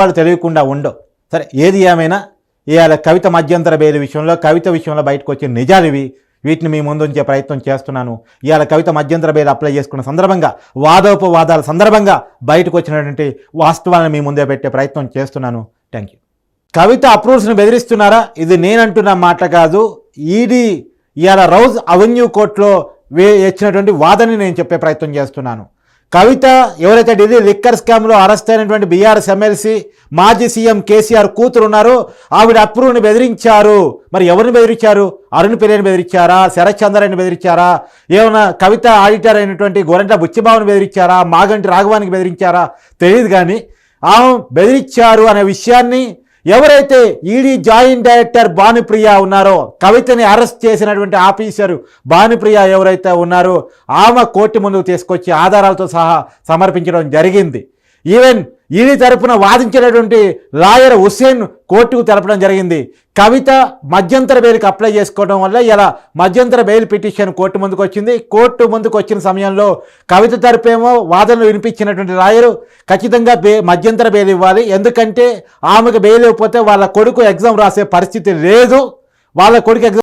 వాళ్ళు తెలియకుండా ఉండవు. సరే ఏది ఏమైనా ఇవాళ కవిత మధ్యంతర బెయిల్ విషయంలో కవిత విషయంలో బయటకు వచ్చిన నిజాలు ఇవి. వీటిని మీ ముందు ఉంచే ప్రయత్నం చేస్తున్నాను. ఇవాళ కవిత మధ్యంతర బెయిల్ అప్లై చేసుకున్న సందర్భంగా వాదోపవాదాల సందర్భంగా బయటకు వచ్చినటువంటి వాస్తవాలను మీ ముందే పెట్టే ప్రయత్నం చేస్తున్నాను. థ్యాంక్ యూ కవిత అప్రూవ్స్ని బెదిరిస్తున్నారా? ఇది నేనంటున్న మాట కాదు. ఈడీ ఇవాళ రౌజ్ అవెన్యూ కోర్టులో వే ఇచ్చినటువంటి వాదనని నేను చెప్పే ప్రయత్నం చేస్తున్నాను. కవిత ఎవరైతే ఢిల్లీ లిక్కర్ స్కామ్లో అరెస్ట్ అయినటువంటి బీఆర్ఎస్ ఎమ్మెల్సీ మాజీ సీఎం కేసీఆర్ కూతురు ఉన్నారో ఆవిడ అప్రూవ్ని బెదిరించారు. మరి ఎవరిని బెదిరించారు? అరుణ్ పిల్లని బెదిరించారా? శరత్ చంద్రని బెదిరించారా? ఏమైనా కవిత ఆడిటర్ అయినటువంటి గోరంట బుచ్చిబాబుని బెదిరించారా? మాగంటి రాఘవానికి బెదిరించారా? తెలియదు కానీ ఆమె బెదిరించారు అనే విషయాన్ని ఎవరైతే ఈడీ జాయింట్ డైరెక్టర్ భానుప్రియ ఉన్నారో కవితని అరెస్ట్ చేసినటువంటి ఆఫీసరు భానుప్రియ ఎవరైతే ఉన్నారో ఆమె కోర్టు ముందుకు తీసుకొచ్చి ఆధారాలతో సహా సమర్పించడం జరిగింది. ఈవెన్ ఈడీ తరపున వాదించినటువంటి లాయర్ హుస్సేన్ కోర్టుకు తెలపడం జరిగింది. కవిత మధ్యంతర బెయిల్కి అప్లై చేసుకోవడం వల్ల ఇలా మధ్యంతర బెయిల్ పిటిషన్ కోర్టు ముందుకు వచ్చింది. కోర్టు ముందుకు వచ్చిన సమయంలో కవిత తరపేమో వాదనలు వినిపించినటువంటి లాయరు ఖచ్చితంగా బే మధ్యంతర బెయిల్ ఇవ్వాలి. ఎందుకంటే ఆమెకు బెయిల్ ఇవ్వకపోతే వాళ్ళ కొడుకు ఎగ్జామ్ రాసే పరిస్థితి లేదు. వాళ్ళ కొడుకు ఎగ్జామ్